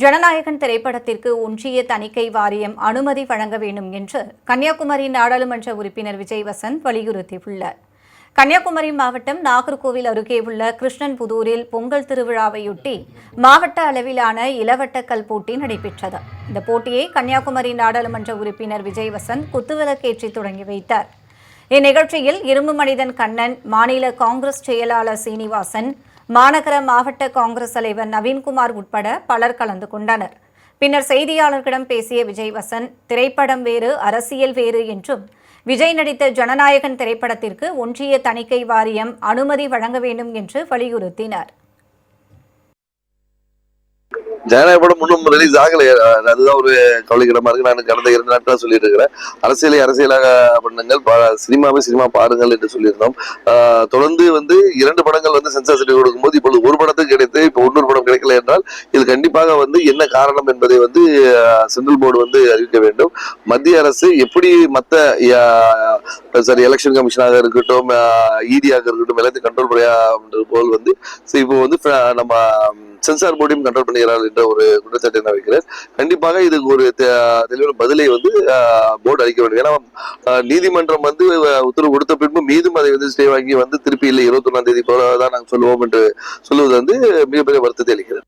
ஜனநாயகன் திரைப்படத்திற்கு ஒன்றிய தணிக்கை வாரியம் அனுமதி வழங்க வேண்டும் என்று கன்னியாகுமரி நாடாளுமன்ற உறுப்பினர் விஜய் வசந்த் வலியுறுத்தியுள்ளார். கன்னியாகுமரி மாவட்டம் நாகர்கோவில் அருகே உள்ள கிருஷ்ணன்புதூரில் பொங்கல் திருவிழாவையொட்டி மாவட்ட அளவிலான இளவட்டக்கல் போட்டி நடைபெற்றது. இந்த போட்டியை கன்னியாகுமரி நாடாளுமன்ற உறுப்பினர் விஜய் வசந்த் குத்துவிளக்கேற்றி தொடங்கி வைத்தார். இந்நிகழ்ச்சியில் இரும்பு மனிதன் கண்ணன் மாநில காங்கிரஸ் செயலாளர் சீனிவாசன் மாநகர மாவட்ட காங்கிரஸ் தலைவர் நவீன்குமார் உட்பட பலர் கலந்து கொண்டனர். பின்னர் செய்தியாளர்களிடம் பேசிய விஜய் வசன் திரைப்படம் வேறு அரசியல் வேறு என்றும் விஜய் நடித்த ஜனநாயகன் திரைப்படத்திற்கு ஒன்றிய தணிக்கை வாரியம் அனுமதி வழங்க வேண்டும் என்று வலியுறுத்தினார். ஜனநாயக படம் இன்னும் ரிலீஸ் ஆகல. அதுதான் ஒரு கவலைக்கிடமா இருக்கு. நான் கடந்த இரண்டு நாட்கள் சொல்லிட்டு இருக்கிறேன் அரசியலை அரசியலாக பண்ணுங்கள். பா- சினிமாவை சினிமா பாருங்கள் என்று சொல்லியிருந்தோம். தொடர்ந்து வந்து இரண்டு படங்கள் வந்து சென்சார் சர்டிஃபிகேட் கொடுக்கும்போது இப்பொழுது ஒரு படத்துக்கு கிடைத்து இப்போ இன்னொரு படம் கிடைக்கல என்றால் இது கண்டிப்பாக வந்து என்ன காரணம் என்பதை வந்து சென்ட்ரல் போர்டு வந்து அறிவிக்க வேண்டும். மத்திய அரசு எப்படி மற்ற சாரி எலெக்ஷன் கமிஷனாக இருக்கட்டும் இடியாக இருக்கட்டும் எல்லாத்தையும் கண்ட்ரோல் பண்ணியா போல் வந்து இப்போ வந்து நம்ம சென்சார் போர்டையும் கண்ட்ரோல் பண்ணுகிறார் என்ற ஒரு குற்றச்சாட்டை நான் வைக்கிறேன். கண்டிப்பாக இதுக்கு ஒரு தெளிவான பதிலை வந்து போர்டு அளிக்க வேண்டும். ஏன்னா நீதிமன்றம் வந்து உத்தரவு கொடுத்த பின்பு மீதும் அதை வந்து ஸ்டே வாங்கி வந்து திருப்பி இல்லை. இருபத்தி ஒன்னாம் தேதி போல தான் நாங்கள் சொல்லுவோம் என்று சொல்லுவது வந்து மிகப்பெரிய வருத்தத்தை அளிக்கிறது.